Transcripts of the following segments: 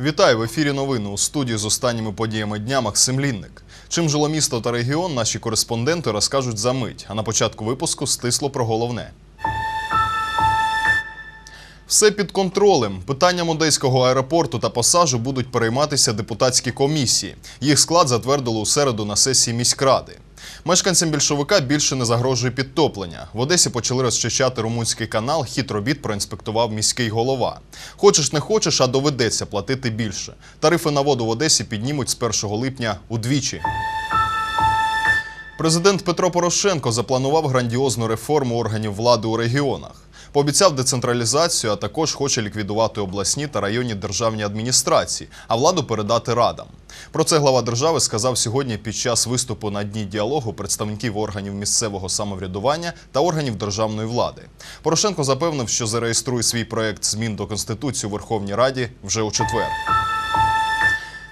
Вітаю в ефірі новини у студії з останніми подіями дня Максим Лінник. Чим жило місто та регіон, наші кореспонденти розкажуть за мить. А на початку випуску стисло про головне. Все під контролем. Питанням одеського аеропорту та пасажу будуть перейматися депутатські комісії. Їх склад затвердили у середу на сесії міськради. Мешканцям більшовика більше не загрожує підтоплення. В Одесі почали розчищати румунський канал. Хід робіт проінспектував міський голова. Хочеш не хочеш, а доведеться платити більше. Тарифи на воду в Одесі піднімуть з 1 липня удвічі. Президент Петро Порошенко запланував грандіозну реформу органів влади у регіонах. Пообіцяв децентралізацію, а також хоче ліквідувати обласні та районні державні адміністрації, а владу передати радам. Про це глава держави сказав сьогодні під час виступу на дні діалогу представників органів місцевого самоврядування та органів державної влади. Порошенко запевнив, що зареєструє свій проект змін до конституції у Верховній Раді вже у четвер.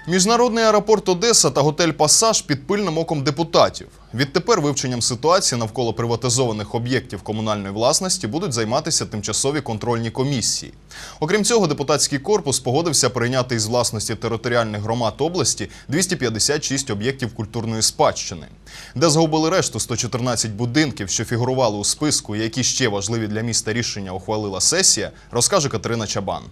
Міжнародний аеропорт Одеса та готель Пасаж під пильним оком депутатів. Відтепер вивченням ситуації навколо приватизованих об'єктів комунальної власності будуть займатися тимчасові контрольні комісії. Окрім цього, депутатський корпус погодився прийняти із власності територіальних громад області 256 об'єктів культурної спадщини. Де згубили решту 114 будинків, що фігурували у списку, які ще важливі для міста рішення ухвалила сесія, розкаже Катерина Чабан.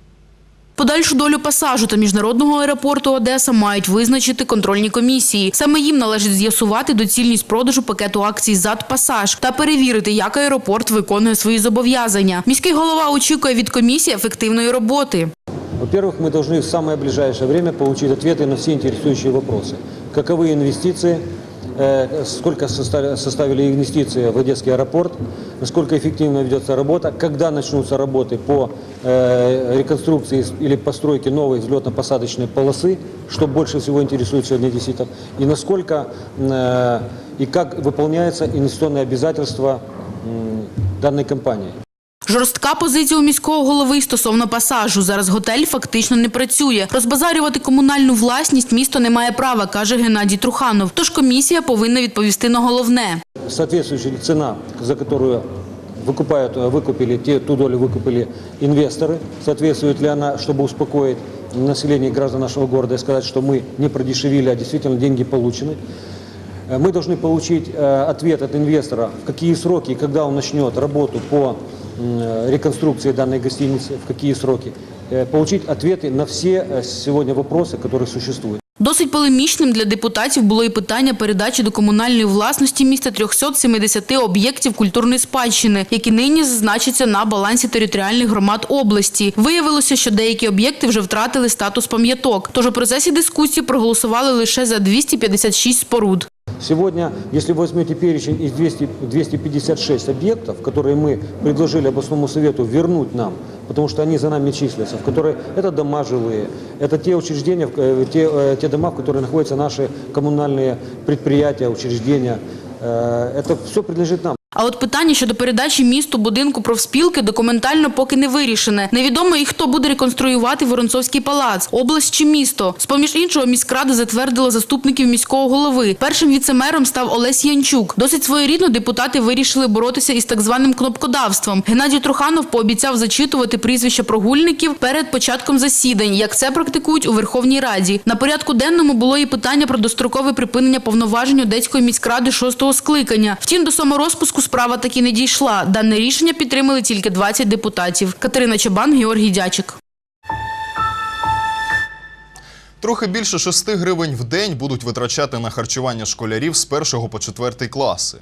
Подальшу долю пасажу та міжнародного аеропорту Одеса мають визначити контрольні комісії. Саме їм належить з'ясувати доцільність продажу пакету акцій «ЗАД Пасаж» та перевірити, як аеропорт виконує свої зобов'язання. Міський голова очікує від комісії ефективної роботи. Во-первых, мы должны в самое ближайшее время получить ответы на все интересующие вопросы. Каковы инвестиции, э, сколько составили, составили инвестиции в Одесский аэропорт, насколько эффективно ведется работа, когда начнутся работы по э, реконструкции или постройке новой взлетно-посадочной полосы, что больше всего интересует сегодня одесситов, и насколько э, и как выполняется инвестиционные обязательства м, данной компании. Жорстка позиція у міського голови стосовно пасажу. Зараз готель фактично не працює. Розбазарювати комунальну власність місто не має права, каже Геннадій Труханов. Тож комісія повинна відповісти на головне. соответствующая цена, за которую выкупают, э, выкупили, те, ту долю выкупили инвесторы, соответствует ли она, чтобы успокоить население и граждан нашего города и сказать, что мы не продешевили, а действительно деньги получены. Э, Мы должны получить э, ответ от инвестора, в какие сроки и когда он начнет работу по м, э, реконструкции данной гостиницы, в какие сроки. Э, Получить ответы на все э, сегодня вопросы, которые существуют. Досить полемічним для депутатів було і питання передачі до комунальної власності міста 370 об'єктів культурної спадщини, які нині значаться на балансі територіальних громад області. Виявилося, що деякі об'єкти вже втратили статус пам'яток. Тож у процесі дискусії проголосували лише за 256 споруд. Сегодня, если вы возьмете перечень из 200, 256 объектов, которые мы предложили областному совету вернуть нам, потому что они за нами числятся, в которые это дома жилые, это те учреждения, э, те, э, те дома, в которых находятся наши коммунальные предприятия, учреждения, э, это все принадлежит нам. А от питання щодо передачі місту будинку профспілки документально поки не вирішене. Невідомо і хто буде реконструювати Воронцовський палац, область чи місто. З-поміж іншого, міськрада затвердила заступників міського голови. Першим віцемером став Олесь Янчук. Досить своєрідно депутати вирішили боротися із так званим кнопкодавством. Геннадій Труханов пообіцяв зачитувати прізвища прогульників перед початком засідань, як це практикують у Верховній Раді. На порядку денному було і питання про дострокове припинення повноважень Одеської міськради шостого скликання. Втім, до саморозпуску справа таки не дійшла. Дане рішення підтримали тільки 20 депутатів. Катерина Чабан, Георгій Дячик. Трохи більше 6 гривень в день будуть витрачати на харчування школярів з 1 по 4 класи.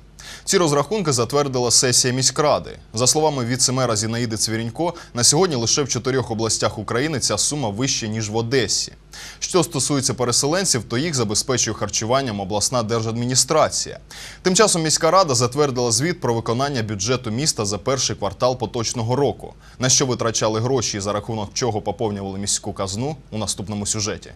Ці розрахунки затвердила сесія міськради. За словами віце-мера Зінаїди Цвірінько, на сьогодні лише в чотирьох областях України ця сума вища, ніж в Одесі. Що стосується переселенців, то їх забезпечує харчуванням обласна держадміністрація. Тим часом міська рада затвердила звіт про виконання бюджету міста за перший квартал поточного року. На що витрачали гроші і за рахунок чого поповнювали міську казну у наступному сюжеті.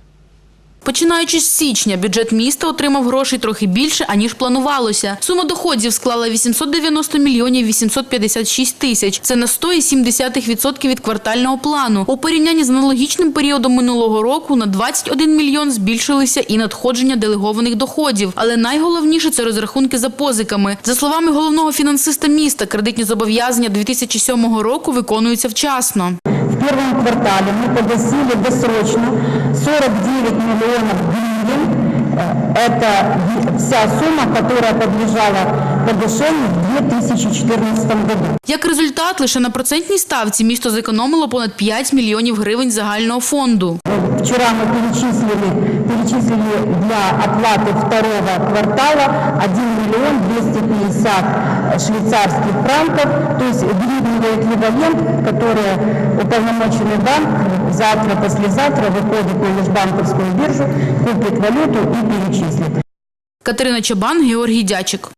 Починаючи з січня, бюджет міста отримав грошей трохи більше, аніж планувалося. Сума доходів склала 890 мільйонів 856 тисяч. Це на 100,7% від квартального плану. У порівнянні з аналогічним періодом минулого року на 21 мільйон збільшилися і надходження делегованих доходів. Але найголовніше це розрахунки за позиками. За словами головного фінансиста міста, кредитні зобов'язання 2007 року виконуються вчасно. В первом квартале мы погасили досрочно 49 миллионов гривен. Э, Это вся сумма, которая подлежала погашению в 2014 году. Як результат, лише на процентній ставці місто зекономило понад 5 мільйонів гривень загального фонду. Вчера мы перечислили, перечислили для оплаты второго квартала 1 миллион 250 швейцарских франков, то есть гривневый эквивалент, который уполномоченный банк завтра, послезавтра выходит на межбанковскую биржу, купит валюту и перечислит. Катерина Чабан, Георгій Дячик.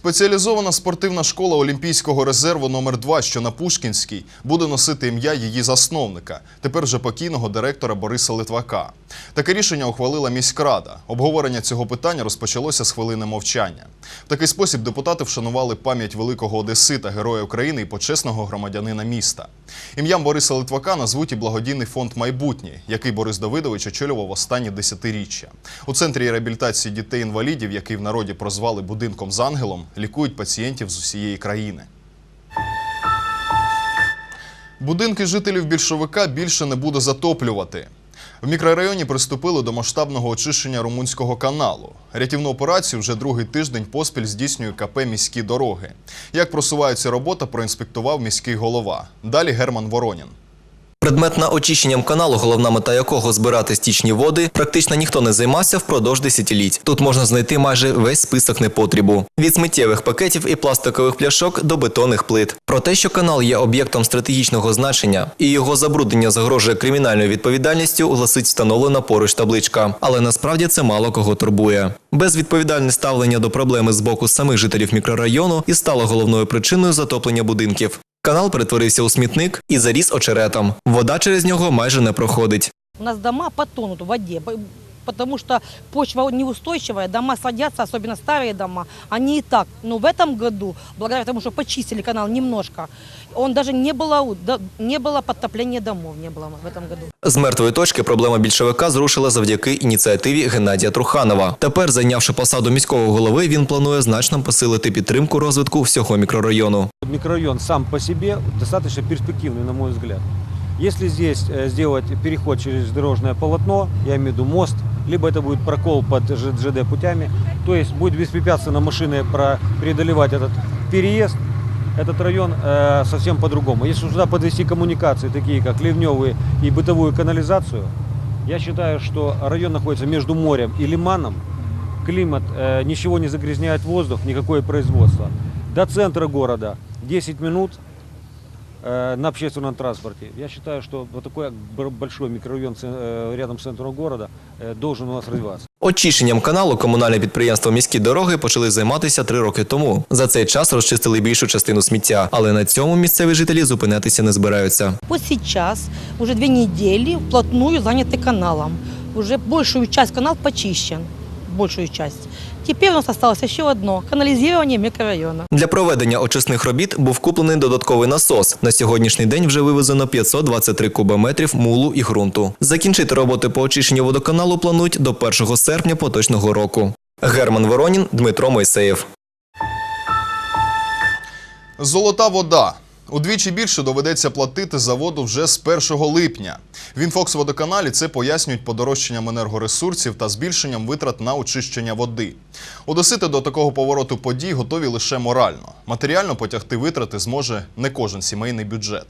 Спеціалізована спортивна школа Олімпійського резерву номер 2 що на Пушкінській, буде носити ім'я її засновника, тепер вже покійного директора Бориса Литвака. Таке рішення ухвалила міськрада. Обговорення цього питання розпочалося з хвилини мовчання. В такий спосіб депутати вшанували пам'ять великого одесита, героя України і почесного громадянина міста. Ім'ям Бориса Литвака назвуть і благодійний фонд майбутнє, який Борис Давидович очолював останні десятиріччя. У центрі реабілітації дітей-інвалідів, який в народі прозвали будинком з ангелом, лікують пацієнтів з усієї країни. Будинки жителів більшовика більше не буде затоплювати. В мікрорайоні приступили до масштабного очищення Румунського каналу. Рятівну операцію вже другий тиждень поспіль здійснює КП міські дороги. Як просувається робота, проінспектував міський голова. Далі Герман Воронін. Предметна очищенням каналу, головна мета якого збирати стічні води, практично ніхто не займався впродовж десятиліть. Тут можна знайти майже весь список непотрібу від сміттєвих пакетів і пластикових пляшок до бетонних плит. Про те, що канал є об'єктом стратегічного значення і його забруднення загрожує кримінальною відповідальністю, гласить встановлена поруч табличка. Але насправді це мало кого турбує. Безвідповідальне ставлення до проблеми з боку самих жителів мікрорайону і стало головною причиною затоплення будинків. Канал перетворився у смітник і заріс очеретом. Вода через нього майже не проходить. У нас дома потонуть в воде, по- потому что почва неустойчивая, дома садятся, особенно старые дома, они и так. Но в этом году, благодаря тому, что почистили канал немножко, он даже не было, у- да- не было подтопления домов, не было в этом году. З мертвої точки проблема більшовика зрушила завдяки ініціативі Геннадія Труханова. Тепер, зайнявши посаду міського голови, він планує значно посилити підтримку розвитку всього мікрорайону. Микрорайон сам по себе достаточно перспективный, на мой взгляд. Если здесь э, сделать переход через дорожное полотно, я имею в виду мост, либо это будет прокол под ЖД путями, то есть будет беспрепятственно машины преодолевать этот переезд, этот район э, совсем по-другому. Если сюда подвести коммуникации, такие как ливневые и бытовую канализацию, я считаю, что район находится между морем и лиманом, климат, э, ничего не загрязняет воздух, никакое производство. До центра города 10 минут на общественном транспорте. Я считаю, что вот такой бр- большой микрорайон ц- э, рядом с центром города э, должен у нас развиваться. Очищенням каналу комунальне підприємство міські дороги почали займатися три роки тому. За цей час розчистили більшу частину сміття, але на цьому місцеві жителі зупинятися не збираються. Вот сейчас, уже две недели, вплотную заняты каналом. Уже большую часть канал почищен, большую часть. Теперь у нас осталось еще одно – канализирование микрорайона. Для проведення очисних робіт був куплений додатковий насос. На сьогоднішній день вже вивезено 523 кубометрів мулу і ґрунту. Закінчити роботи по очищенню водоканалу планують до 1 серпня поточного року. Герман Воронін, Дмитро Мойсеєв. Золота вода. Удвічі більше доведеться платити за воду вже з 1 липня. В інфокс-водоканалі це пояснюють подорожчанням енергоресурсів та збільшенням витрат на очищення води. Одесити до такого повороту подій готові лише морально. Матеріально потягти витрати зможе не кожен сімейний бюджет.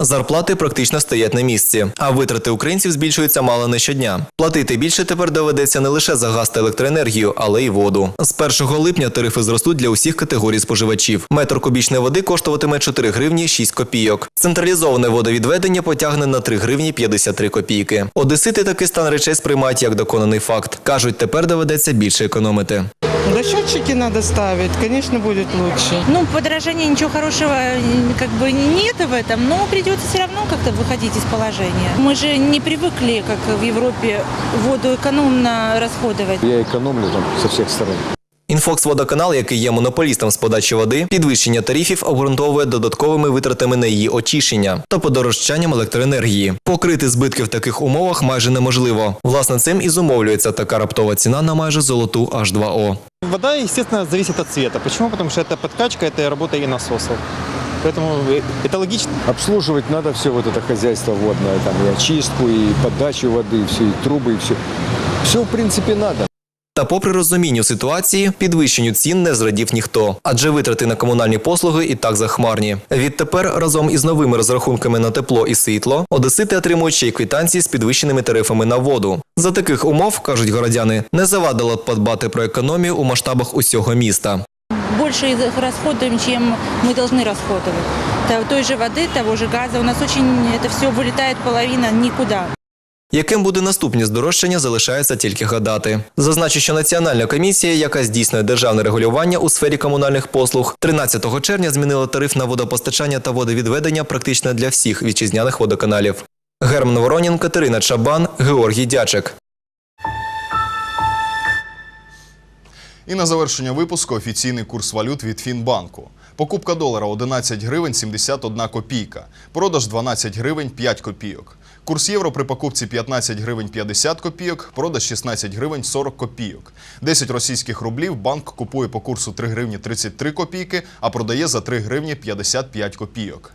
Зарплати практично стоять на місці, а витрати українців збільшуються мало не щодня. Платити більше тепер доведеться не лише за газ та електроенергію, але й воду. З 1 липня тарифи зростуть для усіх категорій споживачів. Метр кубічної води коштуватиме 4 гривні 6 копійок. Централізоване водовідведення потягне на 3 гривні 53 копійки. Одесити такий стан речей сприймають як доконаний факт. кажуть, тепер доведеться більше економити. Да счетчики надо ставить, конечно, будет лучше. Ну, подорожания ничего хорошего как бы нет в этом, но, принципе, придется все равно как-то выходить из положения. Мы же не привыкли, как в Европе, воду экономно расходовать. Я экономлю там со всех сторон. Інфокс-водоканал, який є монополістом з подачі води, підвищення тарифів обґрунтовує додатковими витратами на її очищення та подорожчанням електроенергії. Покрити збитки в таких умовах майже неможливо. Власне, цим і зумовлюється така раптова ціна на майже золоту H2O. Вода, естественно, зависит от цвета. Почему? Потому что это подкачка, это работа и насосов. Поэтому э, это логично. Обслуживать надо все вот это хозяйство водное, там и очистку, и подачу воды, и все, и трубы, и все. Все, в принципе, надо. Та попри розумінню ситуації, підвищенню цін не зрадів ніхто, адже витрати на комунальні послуги і так захмарні. Відтепер разом із новими розрахунками на тепло і світло одесити отримують ще й квитанції з підвищеними тарифами на воду. За таких умов кажуть городяни, не завадило б подбати про економію у масштабах усього міста. Больше их расходуем, чем мы должны расходовать. Та- Той же воды, того же газа. У нас очень это все вылетает половина никуда. Яким буде наступні здорожчання, залишається тільки гадати. Зазначу, що Національна комісія, яка здійснює державне регулювання у сфері комунальних послуг, 13 червня змінила тариф на водопостачання та водовідведення практично для всіх вітчизняних водоканалів. Герман Воронін, Катерина Чабан, Георгій Дячик. І на завершення випуску офіційний курс валют від Фінбанку. Покупка долара 11 гривень 71 копійка, продаж 12 гривень 5 копійок. Курс євро при покупці 15 гривень 50 копійок, продаж 16 гривень 40 копійок. 10 російських рублів банк купує по курсу 3 гривні 33 копійки, а продає за 3 гривні 55 копійок.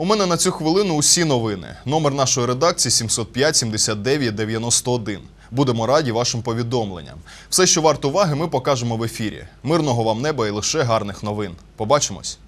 У мене на цю хвилину усі новини. Номер нашої редакції 705 79 91. Будемо раді вашим повідомленням. Все, що варто уваги, ми покажемо в ефірі. Мирного вам неба і лише гарних новин. Побачимось.